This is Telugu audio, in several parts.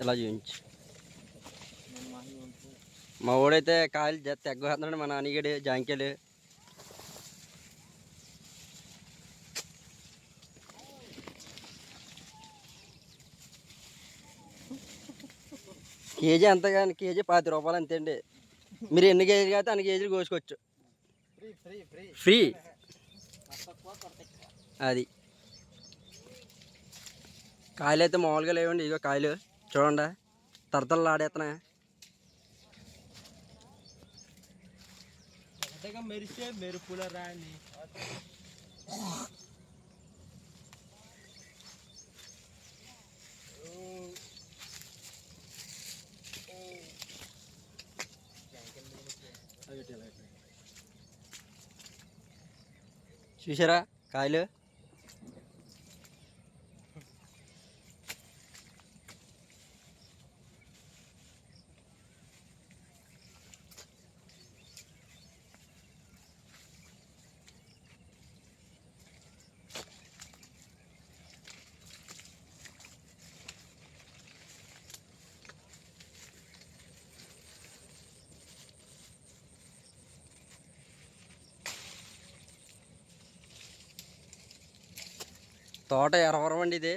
ఇలా చూపించు. మా ఊడైతే కాయలు జ- తెగ్గేస్తున్నాడు మా నాన్నగడు జాంకాయలు. కేజీ ఎంత కానీ కేజీ పాతి రూపాయలు అంతే అండి మీరు ఎన్ని కేజీలు కాదు అన్ని కేజీలు కోసుకోవచ్చు. ఫ్రీ. అది. కాయలు అయితే మామూలుగా లేవండి ఇదిగో కాయలు. చూడండి. తరతలు ఆడేస్తున్నాయి ఒకటిగా మెరిసే మెరుపుల రాణి. చూసారా కాయలు? తోట ఎరవరం అండి ఇది.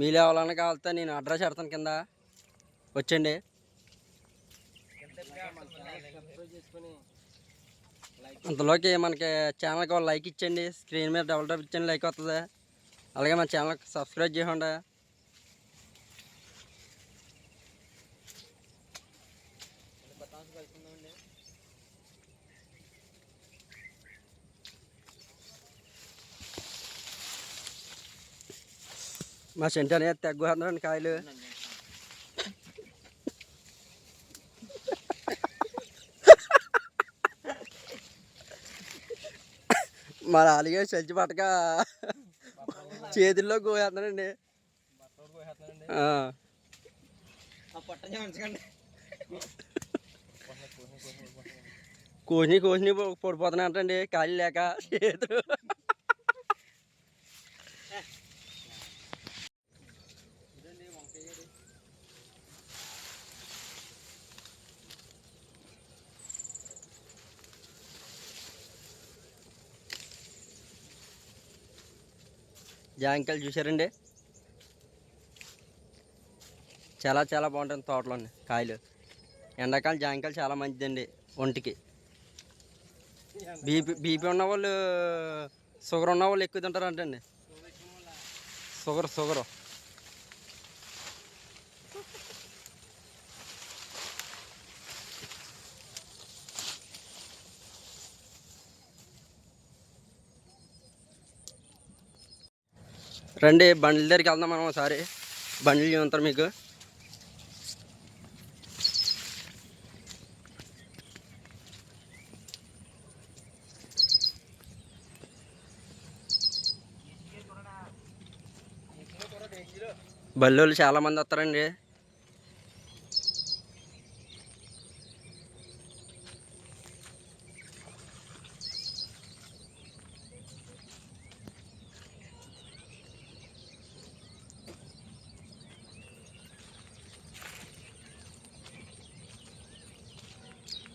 మీరు ఎవరైనా కావాలితే నేను అడ్రస్ పెడతాను కింద. వచ్చండి అంతలోకి మనకి ఛానల్కి ఒక లైక్ ఇచ్చండి స్క్రీన్ మీద డబుల్ టప్ ఇచ్చండి లైక్ వస్తుంది అలాగే మన ఛానల్కి సబ్స్క్రైబ్ చేయండి. బతాసు కలుపుకుందామండి మా సెంటర్ అనేది తెగ్గుతున్నారండి కాయలు మా నాలుగే చల్చి పట్టక చేతుల్లో కోసేస్తున్నారండి కోసిని కోసిని పడిపోతున్నాయి అంటండి కాళ్ళు లేక చేతులు జాంకాయలు చూసారండి చాలా చాలా బాగుంటుంది తోటలోని కాయలు. ఎండాకాలం జాంకాయలు చాలా మంచిదండి ఒంటికి. బీపీ బీపీ ఉన్న వాళ్ళు షుగర్ ఉన్న వాళ్ళు ఎక్కువ తింటారంటండి. Sugar sugar. రండి బండ్ల దగ్గరికి వెళ్దాం మనం ఒకసారి. బండ్లు చూంటారు మీకు? బల్లోళ్ళు చాలా మంది వస్తారండి.